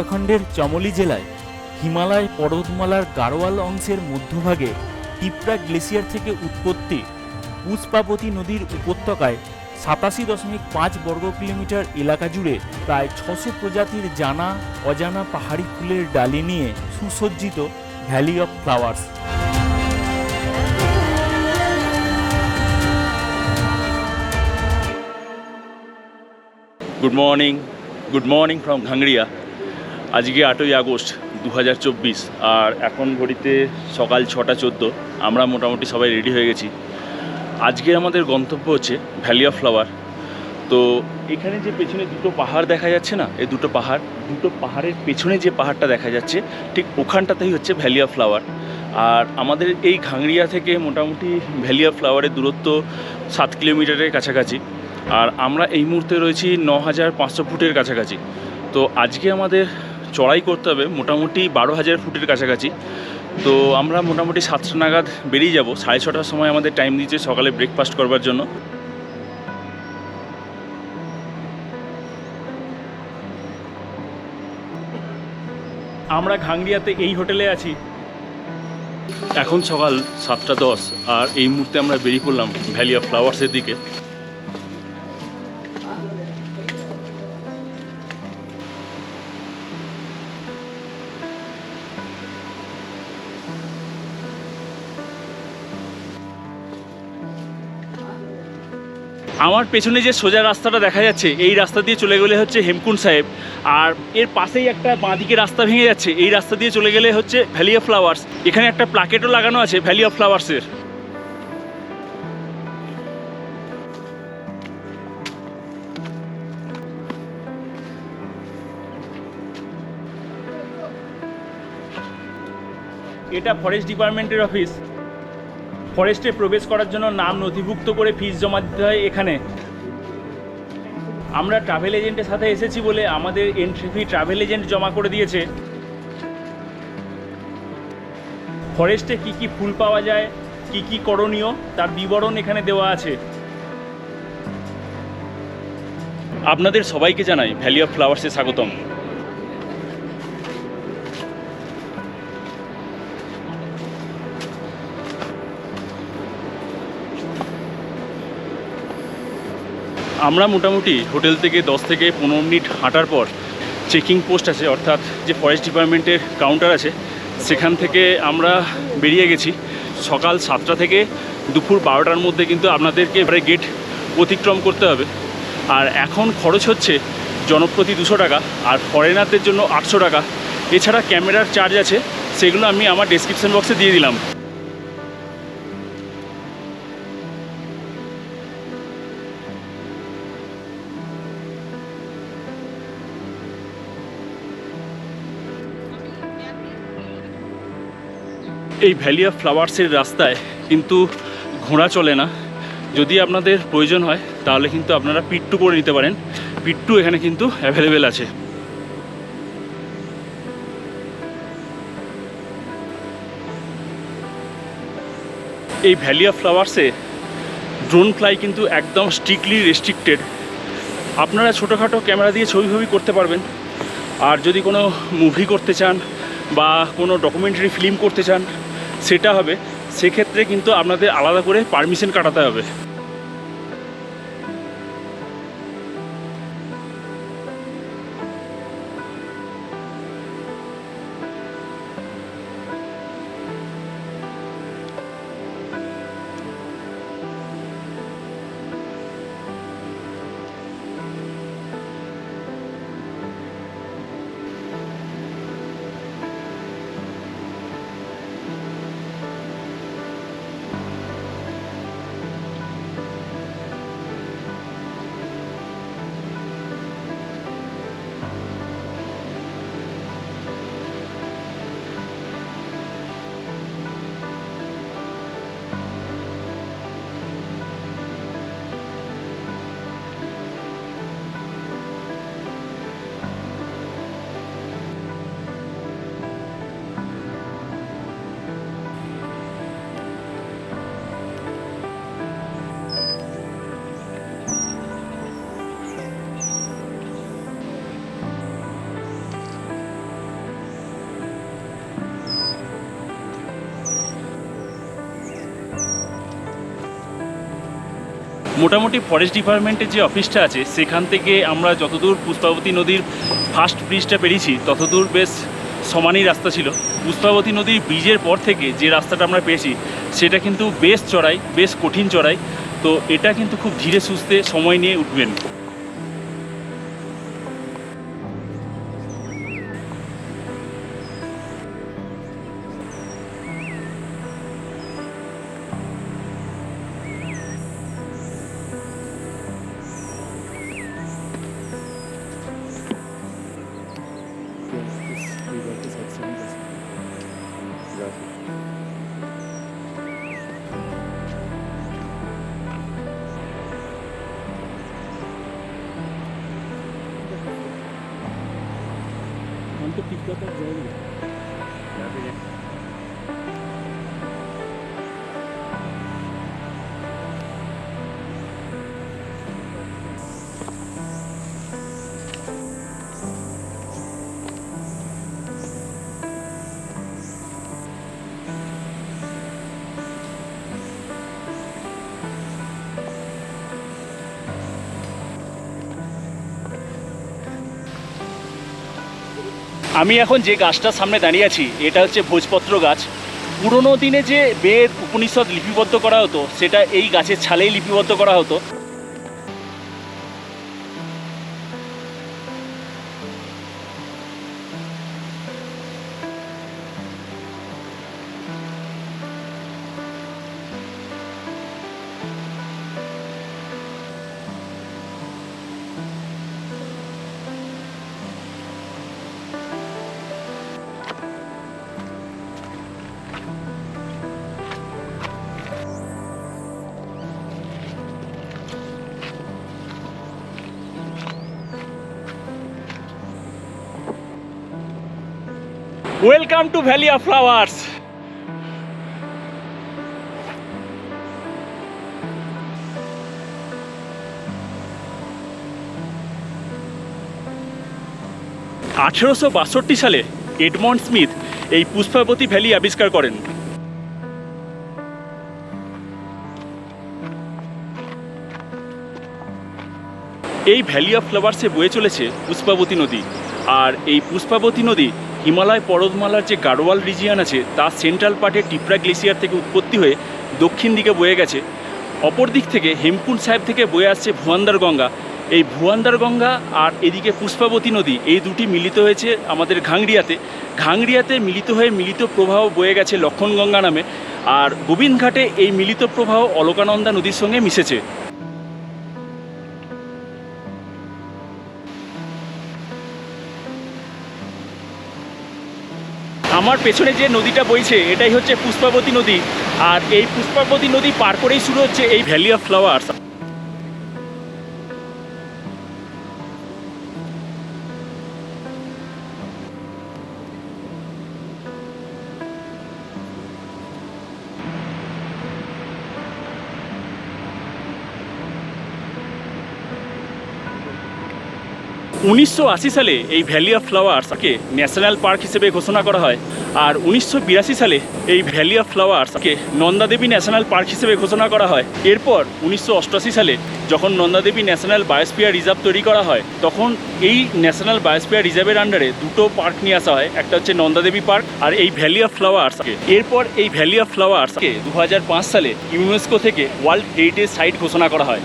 উত্তরাখণ্ডের চমলি জেলায় হিমালয় পর্বতমালার গাড়োয়াল অংশের মধ্যভাগে টিপরা গ্লেসিয়ার থেকে উৎপত্তি পুষ্পাবতী নদীর উপত্যকায় সাতাশি দশমিক পাঁচ বর্গ কিলোমিটার এলাকা জুড়ে প্রায় ছশো প্রজাতির জানা, অজানা পাহাড়ি ফুলের ডালি নিয়ে সুসজ্জিত valley of flowers. Good morning good morning from ঘাংড়িয়া আজকে আটই আগস্ট দু হাজার চব্বিশ, আর এখন ঘড়িতে সকাল ছটা চোদ্দ। আমরা মোটামুটি সবাই রেডি হয়ে গেছি। আজকে আমাদের গন্তব্য হচ্ছে ভ্যালি অফ ফ্লাওয়ার তো এখানে যে পেছনে দুটো পাহাড় দেখা যাচ্ছে না, এই দুটো পাহাড়, দুটো পাহাড়ের পেছনে যে পাহাড়টা দেখা যাচ্ছে, ঠিক ওখানটাতেই হচ্ছে ভ্যালি অফ ফ্লাওয়ার আর আমাদের এই ঘাংড়িয়া থেকে মোটামুটি ভ্যালি অফ ফ্লাওয়ারের দূরত্ব সাত কিলোমিটারের কাছাকাছি। আর আমরা এই মুহূর্তে রয়েছি ন হাজার পাঁচশো ফুটের কাছাকাছি। তো আজকে আমাদের চড়াই করতে হবে, মোটামুটি বারো হাজার ফুটের কাছাকাছি। তো আমরা মোটামুটি সাতটা নাগাদ বেরিয়ে যাব, সাড়ে ছটার সময় আমাদের টাইম দিয়েছে সকালে ব্রেকফাস্ট করবার জন্য। আমরা ঘাংড়িয়াতে এই হোটেলে আছি। এখন সকাল সাতটা দশ, আর এই মুহূর্তে আমরা বেরিয়ে পড়লাম ভ্যালি অফ ফ্লাওয়ার্সের দিকে। আমার পেছনে যে সোজা রাস্তাটা দেখা যাচ্ছে, এই রাস্তা দিয়ে চলে গেলে হচ্ছে হেমকুন্ড সাহেব। আর এর পাশেই একটা বাঁদিকে রাস্তা ভেঙে যাচ্ছে, এই রাস্তা দিয়ে চলে গেলে হচ্ছে ভ্যালি অফ ফ্লাওয়ার্স এখানে একটা প্লাকেটও লাগানো আছে ভ্যালি অফ ফ্লাওয়ার্সের এটা ফরেস্ট ডিপার্টমেন্টের অফিস ফরেস্টে প্রবেশ করার জন্য নাম নথিভুক্ত করে ফিস জমা দিতে হয় এখানে। আমরা ট্রাভেল এজেন্টের সাথে এসেছি বলে আমাদের এন্ট্রি ফি ট্রাভেল এজেন্ট জমা করে দিয়েছে। ফরেস্টে কি কি ফুল পাওয়া যায়, কি কি করণীয়, তার বিবরণ এখানে দেওয়া আছে। আপনাদের সবাইকে জানাই ভ্যালি অফ ফ্লাওয়ার্সে স্বাগতম। আমরা মোটামুটি হোটেল থেকে দশ থেকে পনেরো মিনিট হাঁটার পর চেকিং পোস্ট আছে, অর্থাৎ যে ফরেস্ট ডিপার্টমেন্টের কাউন্টার আছে, সেখান থেকে আমরা বেরিয়ে গেছি। সকাল সাতটা থেকে দুপুর বারোটার মধ্যে কিন্তু আপনাদেরকে এবারে গেট অতিক্রম করতে হবে। আর এখন খরচ হচ্ছে জনপ্রতি দুশো টাকা, আর ফরেনারদের জন্য আটশো টাকা। এছাড়া ক্যামেরার চার্জ আছে, সেগুলো আমি আমার ডেসক্রিপশন বক্সে দিয়ে দিলাম। এই ভ্যালি অফ ফ্লাওয়ার্সের রাস্তায় কিন্তু ঘোড়া চলে না। যদি আপনাদের প্রয়োজন হয়, তাহলে কিন্তু আপনারা পিট্টু করে নিতে পারেন। পিট্টু এখানে কিন্তু অ্যাভেলেবেল আছে। এই ভ্যালি অফ ফ্লাওয়ার্সে ড্রোন ফ্লাই কিন্তু একদম স্ট্রিক্টলি রেস্ট্রিক্টেড আপনারা ছোটোখাটো ক্যামেরা দিয়ে ছবি ছবি করতে পারবেন। আর যদি কোনো মুভি করতে চান বা কোনো ডকুমেন্টারি ফিল্ম করতে চান সেটা হবে সেক্ষেত্রে কিন্তু আপনাদের আলাদা করে পারমিশন কাটাতে হবে। মোটামুটি ফরেস্ট ডিপার্টমেন্টের যে অফিসটা আছে, সেখান থেকে আমরা যতদূর পুষ্পাবতী নদীর ফার্স্ট ব্রিজটা পেরিয়েছি, ততদূর বেশ সমানই রাস্তা ছিল। পুষ্পাবতী নদীর ব্রিজের পর থেকে যে রাস্তাটা আমরা পেয়েছি, সেটা কিন্তু বেশ চড়াই, বেশ কঠিন চড়াই। তো এটা কিন্তু খুব ধীরে সুস্থে সময় নিয়ে উঠবেন। আমি এখন যে গাছটার সামনে দাঁড়িয়ে আছি, এটা হচ্ছে ভোজপত্র গাছ। পুরনো দিনে যে বেদ, উপনিষদ লিপিবদ্ধ করা হতো, সেটা এই গাছের ছালেই লিপিবদ্ধ করা হতো। Welcome to valley of flowers আঠেরোশো বাষট্টি সালে এডমন্ড স্মিথ এই পুষ্পাবতী ভ্যালি আবিষ্কার করেন। এই ভ্যালি অফ ফ্লাওয়ার্সে বয়ে চলেছে পুষ্পাবতী নদী। আর এই পুষ্পাবতী নদী হিমালয় পর্বতমালার যে গাড়োয়াল রিজিয়ান আছে তার সেন্ট্রাল পার্টে টিপরা গ্লেসিয়ার থেকে উৎপত্তি হয়ে দক্ষিণ দিকে বয়ে গেছে। অপর দিক থেকে হেমকুন্ড সাহেব থেকে বয়ে আসছে ভুয়ান্দার গঙ্গা। এই ভুয়ান্দার গঙ্গা আর এদিকে পুষ্পাবতী নদী, এই দুটি মিলিত হয়েছে আমাদের ঘাংড়িয়াতে ঘাংড়িয়াতে মিলিত হয়ে মিলিত প্রবাহ বয়ে গেছে লক্ষণগঙ্গা নামে। আর গোবিন্দঘাটে এই মিলিত প্রবাহ অলকানন্দা নদীর সঙ্গে মিশেছে। আমার পেছনে যে নদীটা বইছে, এটাই হচ্ছে পুষ্পাবতী নদী। আর এই পুষ্পাবতী নদী পার করেই শুরু হচ্ছে এই ভ্যালি অফ ফ্লাওয়ার্স। উনিশশো আশি সালে এই ভ্যালি অফ ফ্লাওয়ার্সকে ন্যাশনাল পার্ক হিসেবে ঘোষণা করা হয় আর উনিশশো বিরাশি সালে এই ভ্যালি অফ ফ্লাওয়ার্সকে নন্দাদেবী ন্যাশনাল পার্ক হিসেবে ঘোষণা করা হয়। এরপর উনিশশো অষ্টআশি সালে যখন নন্দাদেবী ন্যাশনাল বায়োস্পিয়ার রিজার্ভ তৈরি করা হয়, তখন এই ন্যাশনাল বায়োস্পিয়ার রিজার্ভের আন্ডারে দুটো পার্ক নিয়ে আসা হয়, একটা হচ্ছে নন্দাদেবী পার্ক আর এই ভ্যালি অফ ফ্লাওয়ার্সকে এরপর এই ভ্যালি অফ ফ্লাওয়ার্সকে দু হাজার পাঁচ সালে ইউনেস্কো থেকে ওয়ার্ল্ড হেরিটেজ সাইট ঘোষণা করা হয়।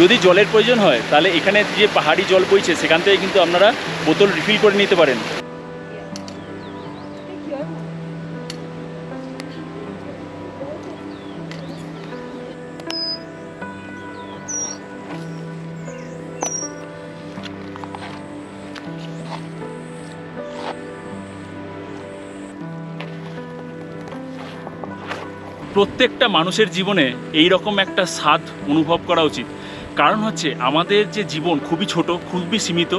যদি জলের প্রয়োজন হয়, তাহলে এখানে যে পাহাড়ি জল বইছে, সেখান থেকে কিন্তু আপনারা বোতল রিফিল করে নিতে পারেন। প্রত্যেকটা মানুষের জীবনে এই রকম একটা স্বাদ অনুভব করা উচিত। কারণ হচ্ছে আমাদের যে জীবন খুবই ছোট, খুবই সীমিত,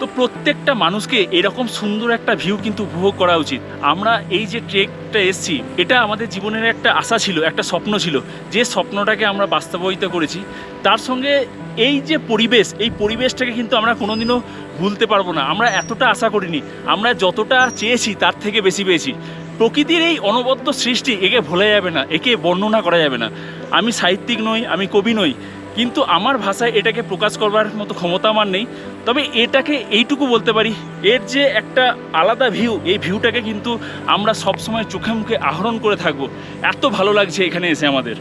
তো প্রত্যেকটা মানুষকে এরকম সুন্দর একটা ভিউ কিন্তু উপভোগ করা উচিত। আমরা এই যে ট্রেকটা এসছি, এটা আমাদের জীবনের একটা আশা ছিল, একটা স্বপ্ন ছিল, যে স্বপ্নটাকে আমরা বাস্তবায়িত করেছি। তার সঙ্গে এই যে পরিবেশ, এই পরিবেশটাকে কিন্তু আমরা কোনোদিনও ভুলতে পারব না। আমরা এতটা আশা করিনি, আমরা যতটা চেয়েছি তার থেকে বেশি পেয়েছি। প্রকৃতির এই অনবদ্য সৃষ্টি একে ভোলা যাবে না, একে বর্ণনা করা যাবে না। আমি সাহিত্যিক নই, আমি কবি নই কিন্তু আমার ভাষায় এটাকে প্রকাশ করবার মতো ক্ষমতা আমার নেই। তবে এটাকে এইটুকু বলতে পারি, এর যে একটা আলাদা ভিউ এই ভিউটাকে কিন্তু আমরা সবসময় চোখে মুখে আহরণ করে থাকব। এত ভালো লাগছে এখানে এসে আমাদের।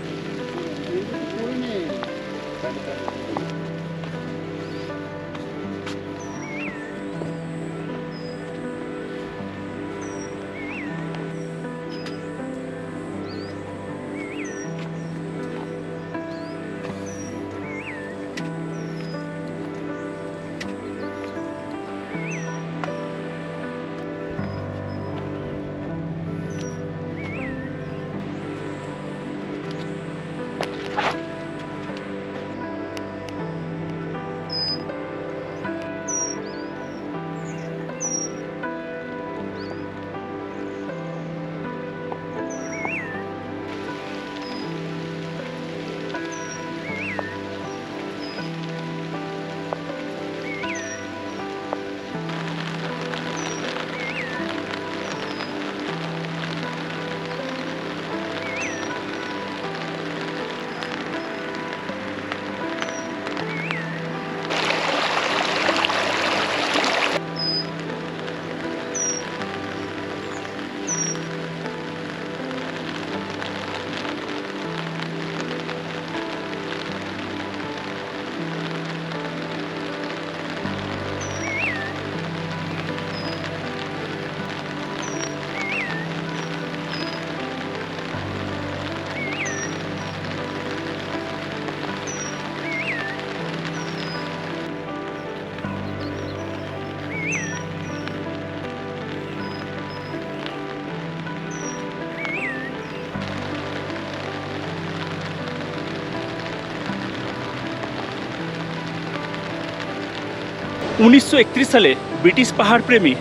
উনিশশো একত্রিশ সালে ব্রিটিশ পাহাড়প্রেমী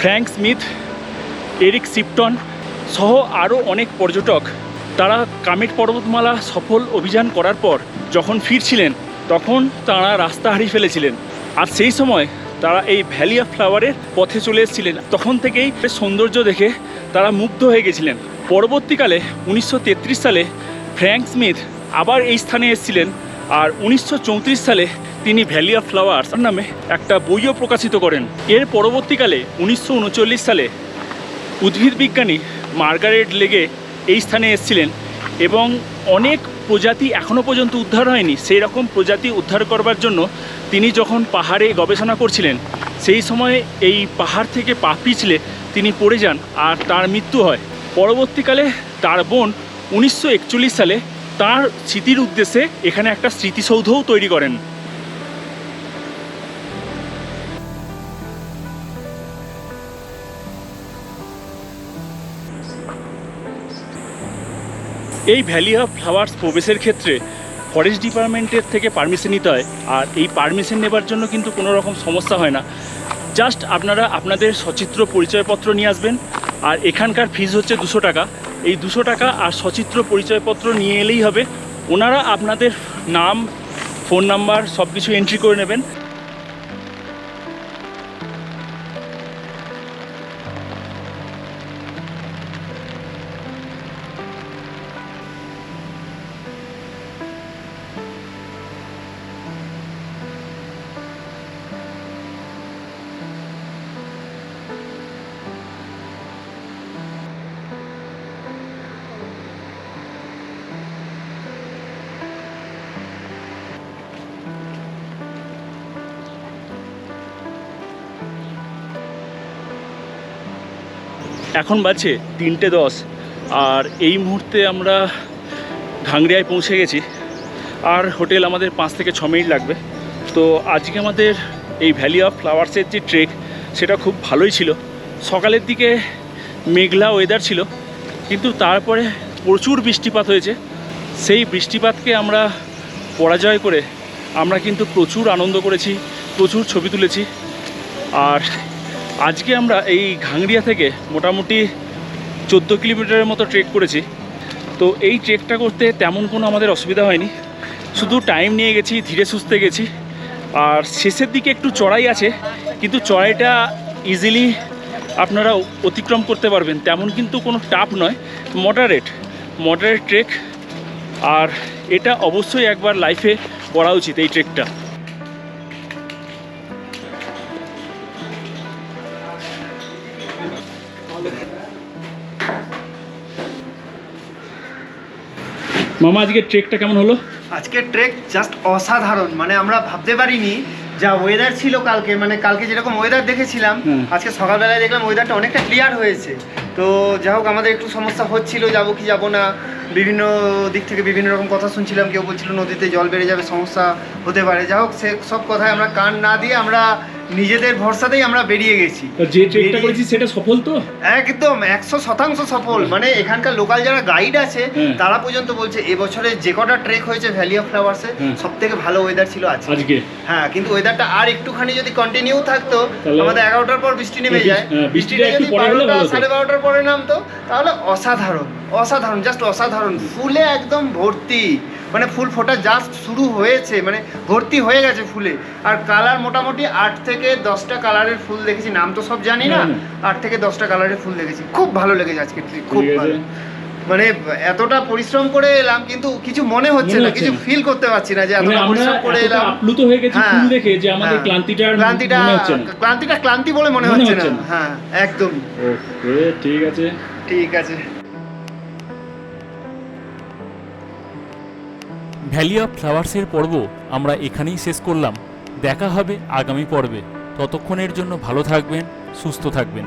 ফ্র্যাঙ্ক স্মিথ, এরিক সিপটন সহ আরও অনেক পর্যটক তারা কামেট পর্বতমালা সফল অভিযান করার পর যখন ফিরছিলেন, তখন তারা রাস্তা হারিয়ে ফেলেছিলেন। আর সেই সময় তারা এই ভ্যালি অফ ফ্লাওয়ারের পথে চলে এসেছিলেন। তখন থেকেই সৌন্দর্য দেখে তারা মুগ্ধ হয়ে গেছিলেন। পরবর্তীকালে উনিশশো তেত্রিশ সালে ফ্র্যাঙ্ক স্মিথ আবার এই স্থানে এসেছিলেন। আর উনিশশো চৌত্রিশ সালে তিনি ভ্যালি অফ ফ্লাওয়ার্স নামে একটা বইও প্রকাশিত করেন। এর পরবর্তীকালে উনিশশো উনচল্লিশ সালে উদ্ভিদ বিজ্ঞানী মার্গারেট লেগে এই স্থানে এসেছিলেন এবং অনেক প্রজাতি এখনও পর্যন্ত উদ্ধার হয়নি। সেই রকম প্রজাতি উদ্ধার করবার জন্য তিনি যখন পাহাড়ে গবেষণা করছিলেন, সেই সময়ে এই পাহাড় থেকে পা পিছলে তিনি পড়ে যান আর তার মৃত্যু হয়। পরবর্তীকালে তার বোন উনিশশো একচল্লিশ সালে তার স্মৃতির উদ্দেশ্যে এখানে একটা স্মৃতিসৌধও তৈরি করেন। এই ভ্যালি অফ ফ্লাওয়ার্স প্রবেশের ক্ষেত্রে ফরেস্ট ডিপার্টমেন্টের থেকে পারমিশন নিতে হয়, আর এই পারমিশন নেবার জন্য কিন্তু কোনো রকম সমস্যা হয় না। জাস্ট আপনারা আপনাদের সচিত্র পরিচয়পত্র নিয়ে আসবেন, আর এখানকার ফিজ হচ্ছে দুশো টাকা। এই দুশো টাকা আর সচিত্র পরিচয়পত্র নিয়ে এলেই হবে। ওনারা আপনাদের নাম, ফোন নাম্বার সব কিছু এন্ট্রি করে নেবেন। এখন বাজছে তিনটে দশ। আর এই মুহূর্তে আমরা ঘাংরিয়ায় পৌঁছে গেছি। আর হোটেল আমাদের পাঁচ থেকে ছ মিনিট লাগবে। তো আজকে আমাদের এই ভ্যালি অফ ফ্লাওয়ার্সের যে ট্রেক সেটা খুব ভালোই ছিল। সকালের দিকে মেঘলা ওয়েদার ছিল, কিন্তু তারপরে প্রচুর বৃষ্টিপাত হয়েছে। সেই বৃষ্টিপাতকে আমরা পরাজয় করে আমরা কিন্তু প্রচুর আনন্দ করেছি, প্রচুর ছবি তুলেছি। আর আজকে আমরা এই ঘাংড়িয়া থেকে মোটামুটি চোদ্দ কিলোমিটারের মতো ট্রেক করেছি। তো এই ট্রেকটা করতে তেমন কোনো আমাদের অসুবিধা হয়নি। শুধু টাইম নিয়ে গেছি, ধীরে সুস্থে গেছি। আর শেষের দিকে একটু চড়াই আছে, কিন্তু চড়াইটা ইজিলি আপনারা অতিক্রম করতে পারবেন। তেমন কিন্তু কোনো টাফ নয় মডারেট মডারেট ট্রেক আর এটা অবশ্যই একবার লাইফে করা উচিত এই ট্রেকটা মামা আজকে ট্রেকটা কেমন হলো? আজকে ট্রেক জাস্ট অসাধারণ। মানে আমরা ভাবতে পারিনি যা ওয়েদার ছিল কালকে। মানে কালকে যেরকম ওয়েদার দেখেছিলাম আজকে সকালবেলায় দেখলাম ওয়েদারটা অনেকটা ক্লিয়ার হয়েছে। তো যাই হোক আমাদের একটু সমস্যা হচ্ছিল যাব কি যাব না। বিভিন্ন দিক থেকে বিভিন্ন রকম কথা শুনছিলাম কেউ বলছিল নদীতে জল বেড়ে যাবে সমস্যা হতে পারে। যা হোক সে সব কথায় আমরা কান না দিয়ে আমরা নিজেদের ভরসাতেই আমরা বেরিয়ে গেছি। যে ট্রেকটা করেছি সেটা সফল তো? একদম একশো শতাংশ সফল। মানে এখানকার লোকাল যারা গাইড আছে তারা পর্যন্ত বলছে এবছরে যে কটা ট্রেক হয়েছে ভ্যালি অফ ফ্লাওয়ার্সে। সব থেকে ভালো ওয়েদার ছিল আজকে। হ্যাঁ কিন্তু ওয়েদারটা আর একটুখানি যদি কন্টিনিউ থাকতো আমাদের এগারোটার পর বৃষ্টি নেমে হ্যাঁ, যায়। হ্যাঁ, বৃষ্টিটা বৃষ্টিটা যদি বারোটা সাড়ে বারোটার পরে নামতো তাহলে অসাধারণ অসাধারণ জাস্ট অসাধারণ। ফুলে একদম ভর্তি। মানে ফুল ফোটা জাস্ট শুরু হয়েছে মানে ভর্তি হয়ে গেছে ফুলে। আর কালার মোটামুটি আট থেকে দশটা কালারের ফুল দেখেছি নাম তো সব জানি না আট থেকে দশটা কালারের ফুল দেখেছি। খুব ভালো লেগেছে আজকে খুব ভালো। মানে এতটা পরিশ্রম করে এলাম কিন্তু কিছু মনে হচ্ছে না কিছু ফিল করতে পারছি না যে মানে এতটা পরিশ্রম করে এলাম। আপ্লুত হয়ে গেছি হ্যাঁ, ফুল দেখে যে আমাদের হ্যাঁ। ক্লান্তিটা ক্লান্তিটা ক্লান্তিটা ক্লান্তি বলে মনে হচ্ছে না। হ্যাঁ একদম। ওকে ঠিক আছে। ঠিক আছে। ভ্যালি অফ ফ্লাওয়ার্সের পর্ব আমরা এখানেই শেষ করলাম। দেখা হবে আগামী পর্বে। ততক্ষণের জন্য ভালো থাকবেন, সুস্থ থাকবেন।